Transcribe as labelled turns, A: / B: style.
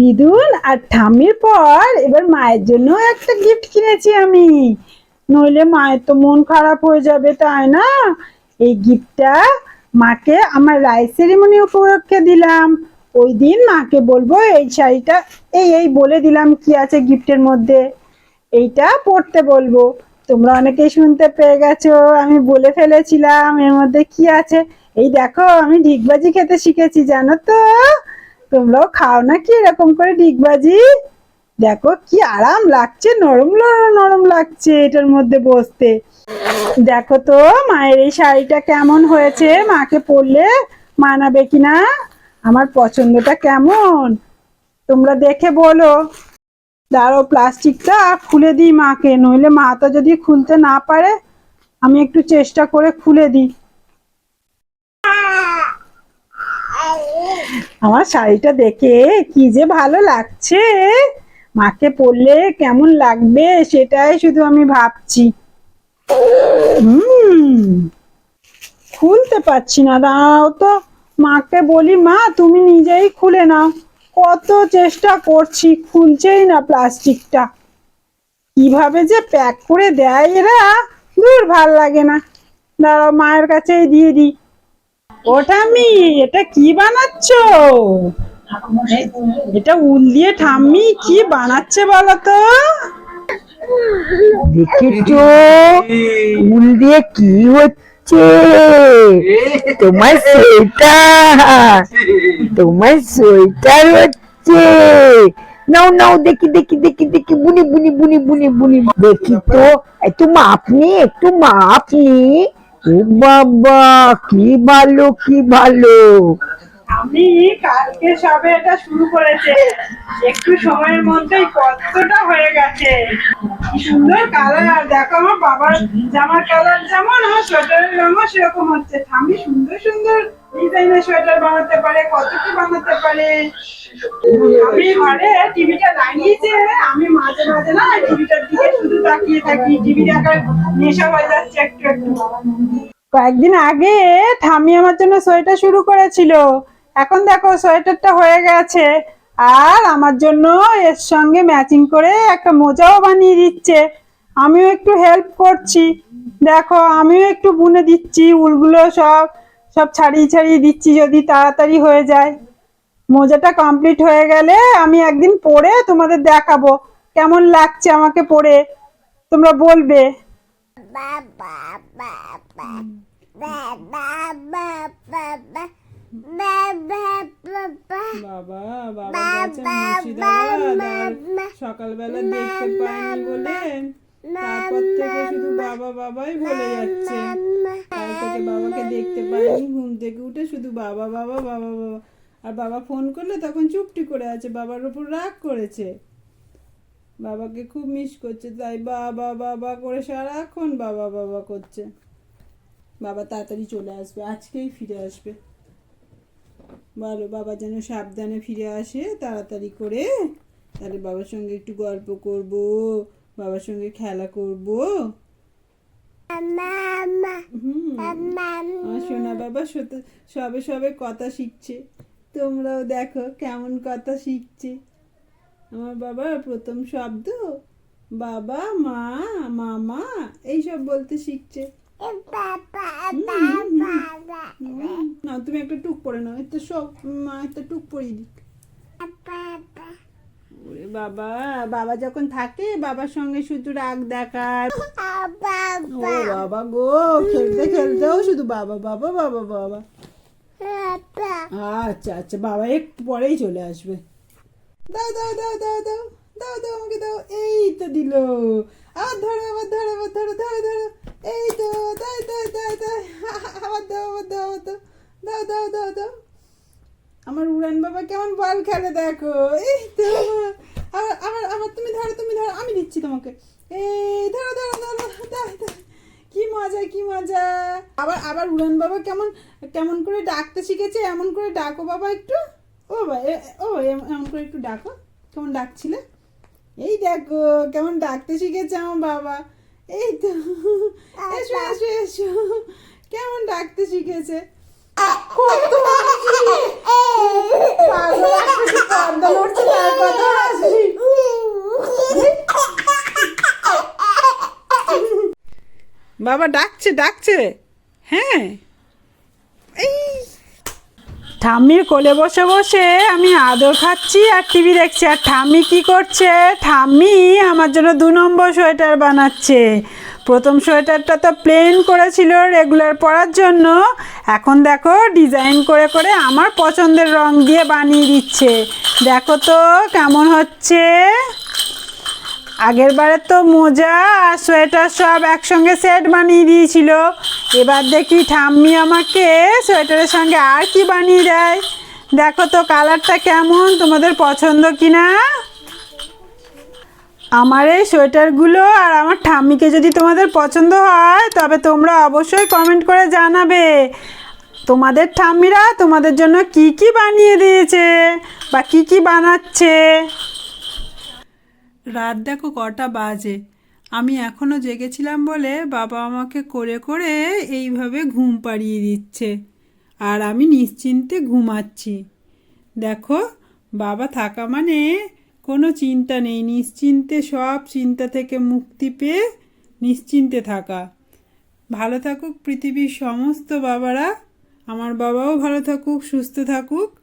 A: দিদুন আর ঠাম্মির পর এবার মায়ের জন্য একটা গিফট কিনেছি আমি। নইলে মায়ের তো মন খারাপ হয়ে যাবে, তাই না? এই গিফটটা মাকে আমার রাই সেরিমনি উপলক্ষে দিলাম। ওই দিন মাকে বলব, এই শাড়িটা, এই এই বলে দিলাম কি আছে গিফটের মধ্যে। এইটা পড়তে বলব। তোমরা অনেকেই শুনতে পেয়ে গেছো, আমি বলে ফেলেছিলাম এর মধ্যে কি আছে। এই দেখো, আমি ঢিকবাজি খেতে শিখেছি, জানো তো? তোমরাও খাও না কি এরকম করে ঢিকবাজি দেখো কি আরাম লাগছে, নরম নরম নরম লাগছে এটার মধ্যে বসতে। দেখো তো, মায়ের এই শাড়িটা কেমন হয়েছে? মাকে পরলে মানাবে কিনা আমার পছন্দটা কেমন? তোমরা দেখে বলো। দাঁড়ো প্লাস্টিকটা খুলে দিই মাকে, নইলে মা তো যদি খুলতে না পারে, আমি একটু চেষ্টা করে খুলে দিই। আমার শাড়িটা দেখে কি যে ভালো লাগছে। মাকে পরলে কেমন লাগবে সেটাই শুধু আমি ভাবছি। খুলতে পারছি না, দাঁড়াও তো। মাকে বলি, মা, তুমি নিজেই খুলে নাও। কত চেষ্টা করছি, খুলছেই না প্লাস্টিকটা। কীভাবে যে প্যাক করে দেয় এরা, দূর ভালো লাগে না। দাঁড়াও, মায়ের কাছেই দিয়ে দিই। ওটা আমি, এটা কি বানাচ্ছ? এটা উল দিয়ে ঠাম্মি কি বানাচ্ছে
B: উল দিয়ে কি হচ্ছে? তোমার সোয়েটার তোমার সোয়েটার হচ্ছে। নাও নাও, দেখি দেখি দেখি দেখি, বুনি বুনি বুনি বুনি বুনি দেখি তো একটু মাপ নি, একটু মাপ নি। ও বাবা, কি ভালো কি ভালো।
A: আমি কালকে সবে এটা শুরু করেছে। একটু সময়ের মধ্যেই কতটা হয়ে গেছে। কি সুন্দর কালার দেখো আমার বাবার জামার কালার যেমন আমার সোয়েটারের রঙও সেরকম হচ্ছে। আমি সুন্দর সুন্দর সোয়েটার বানাতে পারে কত কি বানাতে পারে? আমি ঘরে টিভিটা লাগিয়েছে আমি মাঝে মাঝে না টিভিটার দিকে শুধু তাকিয়ে থাকি। টিভি দেখার নেশা হয়ে যাচ্ছে একটু একটু। কয়েকদিন আগে ঠাম্মি আমার জন্য সোয়েটার শুরু করেছিল। এখন দেখো সোয়েটারটা হয়ে গেছে। আর আমার জন্য এর সঙ্গে ম্যাচিং করে একটা মোজাও বানিয়ে দিচ্ছে। আমিও একটু হেল্প করছি। দেখো, আমিও একটু বুনে দিচ্ছি, উলগুলো সব। সব ছাড়িয়ে ছাড়িয়ে দিচ্ছি যদি তাড়াতাড়ি হয়ে যায়। মোজাটা কমপ্লিট হয়ে গেলে আমি একদিন পরে তোমাদের দেখাবো। কেমন লাগছে আমাকে পরে তোমরা বলবে। সকালবেলা দেখতে পাইনি বলে তারপর থেকে শুধু বাবা বাবাই বলে যাচ্ছে। কাল থেকে বাবাকে দেখতে পাইনি, ঘুম থেকে উঠে শুধু বাবা বাবা বাবা বাবা। আর বাবা ফোন করলে তখন চুপটি করে আছে, বাবার উপর রাগ করেছে। বাবাকে খুব মিস করছে, তাই বাবা বাবা করে সারাক্ষণ বাবা বাবা করছে। বাবা তাড়াতাড়ি চলে আসবে, আজকেই ফিরে আসবে। বলো বাবা যেন সাবধানে ফিরে আসে, তাড়াতাড়ি করে তাহলে বাবার সঙ্গে একটু গল্প করব। বাবার সঙ্গে খেলা করব। আমার সোনা বাবা সবে সবে কথা শিখছে। তোমরাও দেখো কেমন কথা শিখছে। আমার বাবার প্রথম শব্দ বাবা মা মামা এইসব বলতে শিখছে। না তুমি একটা টুক পরে নাও একটা সব মা একটা টুক পরিয়ে দিক। ওরে বাবা বাবা যখন থাকে বাবার সঙ্গে শুধু রাগ দেখায় ও বাবা গো খেলতে খেলতেও শুধু বাবা বাবা বাবা বাবা আচ্ছা আচ্ছা বাবা একটু পরেই চলে আসবে দাও দাও দাও দাও দাও দাও দাও আমাকে দাও এই তো দিল আবার ধরো আবার ধরো আবার ধরো ধরো ধরো এই তো দাই দাই দাই দাই আবার দাও আবার দাও আবার দাও দাও দাও দাও দাও আমার উড়ান বাবা কেমন বল খেলে দেখো? এই তো। আবার আবার আবার তুমি ধরো তুমি ধরো, আমি দিচ্ছি তোমাকে। এই, ধরো ধরো ধরো কি মজা কি মজা। আবার আবার উড়ান বাবা কেমন কেমন করে ডাকতে শিখেছে? এমন করে ডাকো বাবা একটু। ও বাবা ও, এম- এমন করে একটু ডাকো। কেমন ডাকছিলে? এই দেখো, কেমন ডাকতে শিখেছে আমার বাবা। এই তো। এসো এসো এসো। কেমন ডাকতে শিখেছে? কত বাবা ডাকছে ডাকছে। হ্যাঁ। এই। ঠাম্মির কোলে বসে বসে আমি আদর খাচ্ছি আর টিভি দেখছি। আর ঠাম্মি কি করছে? ঠাম্মি আমার জন্য দু নম্বর সোয়েটার বানাচ্ছে। প্রথম সোয়েটারটা তো প্লেন করেছিল রেগুলার পরার জন্য। এখন দেখো ডিজাইন করে করে আমার পছন্দের রং দিয়ে বানিয়ে দিচ্ছে। দেখো তো কেমন হচ্ছে। আগের বারে তো মোজা আর সোয়েটার সব একসঙ্গে সেট বানিয়ে দিয়েছিল। এবার দেখি ঠাম্মি আমাকে সোয়েটারের সঙ্গে আর কি বানিয়ে দেয়। দেখো তো কালারটা কেমন, তোমাদের পছন্দ কিনা? আমার এই সোয়েটারগুলো আর আমার ঠাম্মিকে যদি তোমাদের পছন্দ হয়, তবে তোমরা অবশ্যই কমেন্ট করে জানাবে। তোমাদের ঠাম্মিরা তোমাদের জন্য কি কি বানিয়ে দিয়েছে বা কি কি বানাচ্ছে? রাত দেখো কটা বাজে। আমি এখনও জেগেছিলাম বলে বাবা আমাকে করে করে এইভাবে ঘুম পাড়িয়ে দিচ্ছে। আর আমি নিশ্চিন্তে ঘুমাচ্ছি। দেখো, বাবা থাকা মানে কোনো চিন্তা নেই। নিশ্চিন্তে, সব চিন্তা থেকে মুক্তি পেয়ে নিশ্চিন্তে থাকা। ভালো থাকুক পৃথিবীর সমস্ত বাবারা। আমার বাবাও ভালো থাকুক, সুস্থ থাকুক।